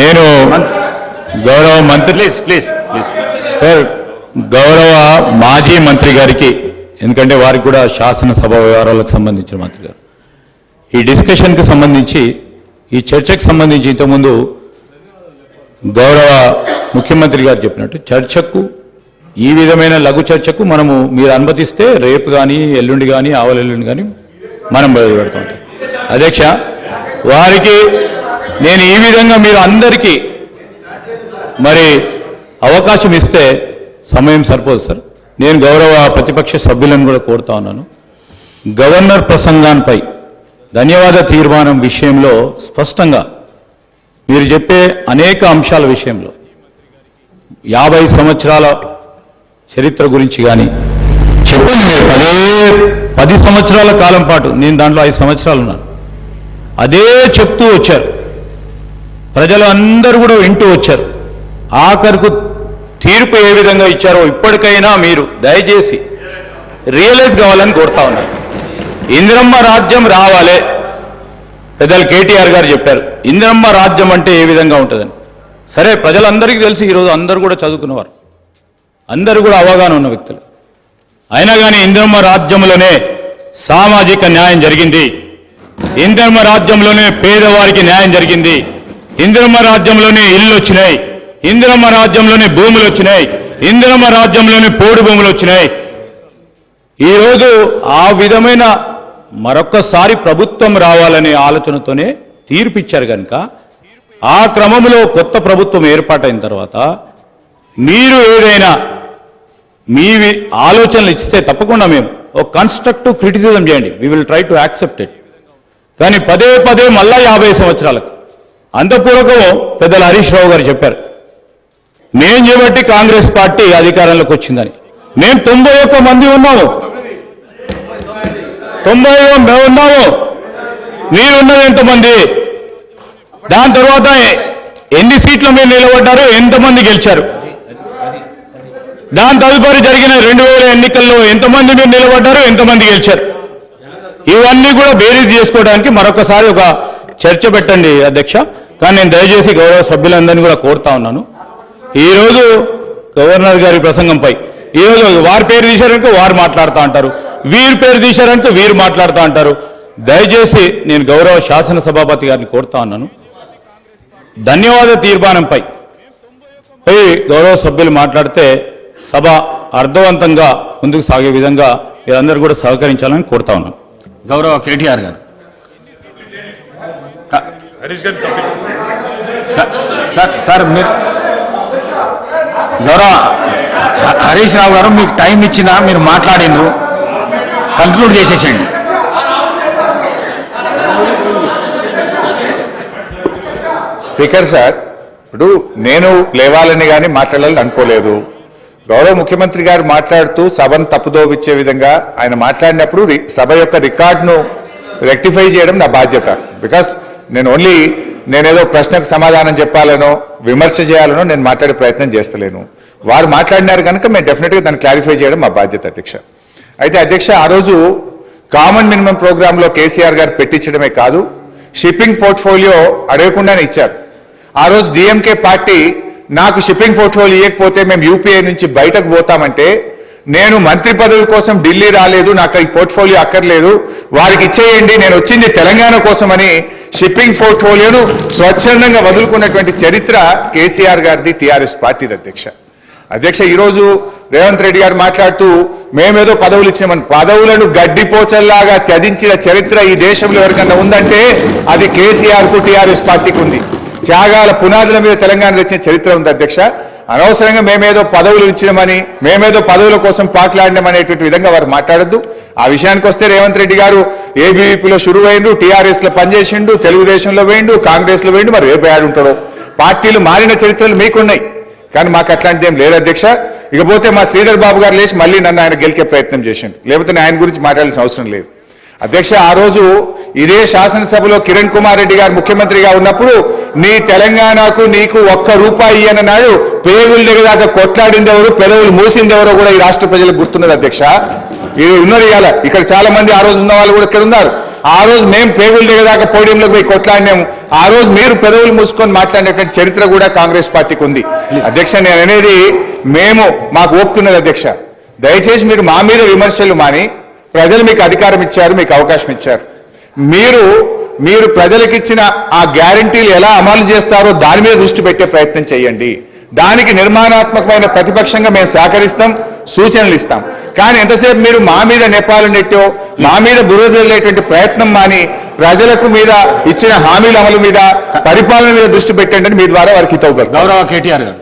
నేను గౌరవ మంత్రి ప్లీజ్ ప్లీజ్ ప్లీజ్. సార్ గౌరవ మాజీ మంత్రి గారికి ఎందుకంటే వారికి కూడా శాసనసభ వ్యవహారాలకు సంబంధించిన మంత్రి గారు. ఈ డిస్కషన్కి సంబంధించి ఈ చర్చకు సంబంధించి ఇంతకుముందు గౌరవ ముఖ్యమంత్రి గారు చెప్పినట్టు చర్చకు ఈ విధమైన లఘు చర్చకు మనము మీరు అనుమతిస్తే రేపు కానీ ఎల్లుండి కానీ ఆవలెల్లుండి కానీ మనం బయలుపెడతాం అధ్యక్ష వారికి నేను ఈ విధంగా మీరు అందరికీ మరి అవకాశం ఇస్తే సమయం సరిపోదు సార్. నేను గౌరవ ప్రతిపక్ష సభ్యులను కూడా కోరుతా ఉన్నాను. గవర్నర్ ప్రసంగాన్పై ధన్యవాద తీర్మానం విషయంలో స్పష్టంగా మీరు చెప్పే అనేక అంశాల విషయంలో యాభై సంవత్సరాల చరిత్ర గురించి కానీ చెప్పండి మీరు. పదే పది సంవత్సరాల కాలం పాటు నేను దాంట్లో ఐదు సంవత్సరాలు ఉన్నాను. అదే చెప్తూ వచ్చారు. ప్రజలు అందరూ కూడా వింటూ వచ్చారు. ఆఖరుకు తీర్పు ఏ విధంగా ఇచ్చారో ఇప్పటికైనా మీరు దయచేసి రియలైజ్ కావాలని కోరుతా ఉన్నారు ఇందిరమ్మ రాజ్యం రావాలే పెద్దలు కేటీఆర్ గారు చెప్పారు. ఇందిరమ్మ రాజ్యం అంటే ఏ విధంగా ఉంటుందని. సరే ప్రజలందరికీ తెలిసి ఈరోజు అందరూ కూడా చదువుకున్నవారు. అందరూ కూడా అవగాహన ఉన్న వ్యక్తులు. అయినా కానీ ఇందిరమ్మ రాజ్యంలోనే సామాజిక న్యాయం జరిగింది. ఇందిరమ్మ రాజ్యంలోనే పేదవారికి న్యాయం జరిగింది. ఇందిరమ్మ రాజ్యంలోనే ఇల్లు వచ్చినాయి. ఇందిరమ్మ రాజ్యంలోనే భూములు వచ్చినాయి. ఇందిరమ్మ రాజ్యంలోనే పోడు భూములు వచ్చినాయి. ఈరోజు ఆ విధమైన మరొక్కసారి ప్రభుత్వం రావాలనే ఆలోచనతోనే తీర్పిచ్చారు కనుక ఆ క్రమంలో కొత్త ప్రభుత్వం ఏర్పాటైన తర్వాత మీరు ఏదైనా మీ ఆలోచనలు ఇస్తే తప్పకుండా మేము ఒక కన్స్ట్రక్టివ్ క్రిటిసిజం చేయండి. We will try to accept it కానీ పదే పదే మళ్ళా యాభై సంవత్సరాలకు అంతపూర్వకం పెద్దల హరీష్ రావు గారు చెప్పారు. మేం చేయబట్టి కాంగ్రెస్ పార్టీ అధికారంలోకి వచ్చిందని. మేము తొంభై ఒక్క మంది ఉన్నాము. తొంభై మేము ఉన్నాము. మీరున్నది ఎంతమంది? దాని తర్వాత ఎన్ని సీట్లు మీరు నిలబడ్డారు? ఎంతమంది గెలిచారు? దాని తదుపరి జరిగిన రెండు వేల ఎన్నికల్లో ఎంతమంది మీరు నిలబడ్డారు? ఎంతమంది గెలిచారు? ఇవన్నీ కూడా బేరీజ్ చేసుకోవడానికి మరొకసారి ఒక చర్చ పెట్టండి అధ్యక్ష. కానీ నేను దయచేసి గౌరవ సభ్యులందరినీ కూడా కోరుతా ఉన్నాను. ఈరోజు గవర్నర్ గారి ప్రసంగంపై ఈరోజు వారి పేరు తీశారంటే వారు మాట్లాడుతూ అంటారు. వీరి పేరు తీశారంటే వీరు మాట్లాడుతూ అంటారు. దయచేసి నేను గౌరవ శాసనసభాపతి గారిని కోరుతా ఉన్నాను. ధన్యవాద తీర్మానంపై పోయి గౌరవ సభ్యులు మాట్లాడితే సభ అర్థవంతంగా ముందుకు సాగే విధంగా మీరందరూ కూడా సహకరించాలని కోరుతా ఉన్నాను. గౌరవ కేటీఆర్ గారు. క- సార్- సార్ సార్ మీరు గౌరవ హరీష్ రావు గారు మీకు టైం ఇచ్చినా మీరు మాట్లాడిండ్రు కంక్లూడ్ చేసేసేయండి. స్పీకర్ సార్ ఇప్పుడు నేను లేవాలని కానీ మాట్లాడాలని అనుకోలేదు. గౌరవ ముఖ్యమంత్రి గారు మాట్లాడుతూ సభను తప్పుదోవిచ్చే విధంగా ఆయన మాట్లాడినప్పుడు రి- సభ యొక్క రికార్డును రెక్టిఫై చేయడం నా బాధ్యత. బికాస్ నేను ఓన్లీ నేనేదో ప్రశ్నకు సమాధానం చెప్పాలనో విమర్శ చేయాలనో నేను మాట్లాడే ప్రయత్నం చేస్తలేను. వారు మాట్లాడినారు కనుక మేము డెఫినెట్గా దాన్ని క్లారిఫై చేయడం మా బాధ్యత అధ్యక్ష. అయితే అధ్యక్ష ఆ రోజు కామన్ మినిమం ప్రోగ్రాంలో కేసీఆర్ గారు పెట్టించడమే కాదు షిప్పింగ్ పోర్ట్ఫోలియో అడగకుండానే ఇచ్చారు. ఆ రోజు డిఎంకే పార్టీ నాకు షిప్పింగ్ పోర్ట్ఫోలియో ఇవ్వకపోతే మేము యూపీఐ నుంచి బయటకు పోతామంటే నేను మంత్రి పదవి కోసం ఢిల్లీ రాలేదు నాకు ఈ పోర్ట్ఫోలియో అక్కర్లేదు వారికి ఇచ్చేయండి నేను వచ్చింది తెలంగాణ కోసమని షిప్పింగ్ పోర్ట్ఫోలియోను స్వచ్ఛందంగా వదులుకున్నటువంటి చరిత్ర కేసీఆర్ గారిది టీఆర్ఎస్ పార్టీది అధ్యక్ష. అధ్యక్ష ఈరోజు రేవంత్ రెడ్డి గారు మాట్లాడుతూ మేమేదో పదవులు ఇచ్చామని పదవులను గడ్డిపోచల్లాగా త్యజించిన చరిత్ర ఈ దేశంలో ఎవరికన్నా ఉందంటే అది కేసీఆర్కు టీఆర్ఎస్ పార్టీకి ఉంది. త్యాగాల పునాదుల మీద తెలంగాణ తెచ్చిన చరిత్ర ఉంది అధ్యక్ష. అనవసరంగా మేమేదో పదవులు ఇచ్చినామని మేమేదో పదవుల కోసం పాట్లాడినామనేటువంటి విధంగా వారు మాట్లాడొద్దు. ఆ విషయానికి వస్తే రేవంత్ రెడ్డి గారు ఏబీవీపీలో షురు అయిండు టీఆర్ఎస్లో పనిచేసిండు తెలుగుదేశంలో వేయండు కాంగ్రెస్లో వేయండు మరి రేపు ఏడు ఉంటాడో? పార్టీలు మారిన చరిత్రలు మీకున్నాయి. కానీ మాకు అట్లాంటిది ఏం లేదు అధ్యక్ష. ఇకపోతే మా శ్రీధర్ బాబు గారు లేచి మళ్ళీ నన్ను ఆయన గెలికే ప్రయత్నం చేసిండు. లేకపోతే ఆయన గురించి మాట్లాడాల్సిన అవసరం లేదు. అధ్యక్ష ఆ రోజు ఇదే శాసనసభలో కిరణ్ కుమార్ రెడ్డి గారు ముఖ్యమంత్రిగా ఉన్నప్పుడు నీ తెలంగాణకు నీకు ఒక్క రూపాయి అన్నాడు పేగుల దగ్గర దాకా కొట్లాడింది ఎవరు పెదవులు మూసింది ఎవరో కూడా ఈ రాష్ట్ర ప్రజలకు గుర్తున్నది అధ్యక్ష. ఇది ఉన్నది ఇవాళ. ఇక్కడ చాలా మంది ఆ రోజు ఉన్న వాళ్ళు కూడా ఇక్కడ ఉన్నారు. ఆ రోజు మేము పేగుల దగ్గర దాకా పోడియంలోకి పోయి కొట్లాడినాము. ఆ రోజు మీరు పెదవులు మూసుకొని మాట్లాడినటువంటి చరిత్ర కూడా కాంగ్రెస్ పార్టీకి ఉంది. అధ్యక్ష నేను అనేది మేము మాకు ఒప్పుకున్నది అధ్యక్ష. దయచేసి మీరు మా మీద విమర్శలు మాని ప్రజలు మీకు అధికారం ఇచ్చారు మీకు అవకాశం ఇచ్చారు. మీరు మీరు ప్రజలకిచ్చిన ఆ గ్యారంటీలు ఎలా అమలు చేస్తారో దాని మీద దృష్టి పెట్టే ప్రయత్నం చేయండి. దానికి నిర్మాణాత్మకమైన ప్రతిపక్షంగా మేము సహకరిస్తాం సూచనలు ఇస్తాం. కానీ ఎంతసేపు మీరు మా మీద నెపాలు నెట్టో మా మీద బురదలేటువంటి ప్రయత్నం మాని ప్రజలకు మీద ఇచ్చిన హామీల అమలు మీద పరిపాలన మీద దృష్టి పెట్టండి మీ ద్వారా వారికి హితవు గౌరవ కేటీఆర్ గారు.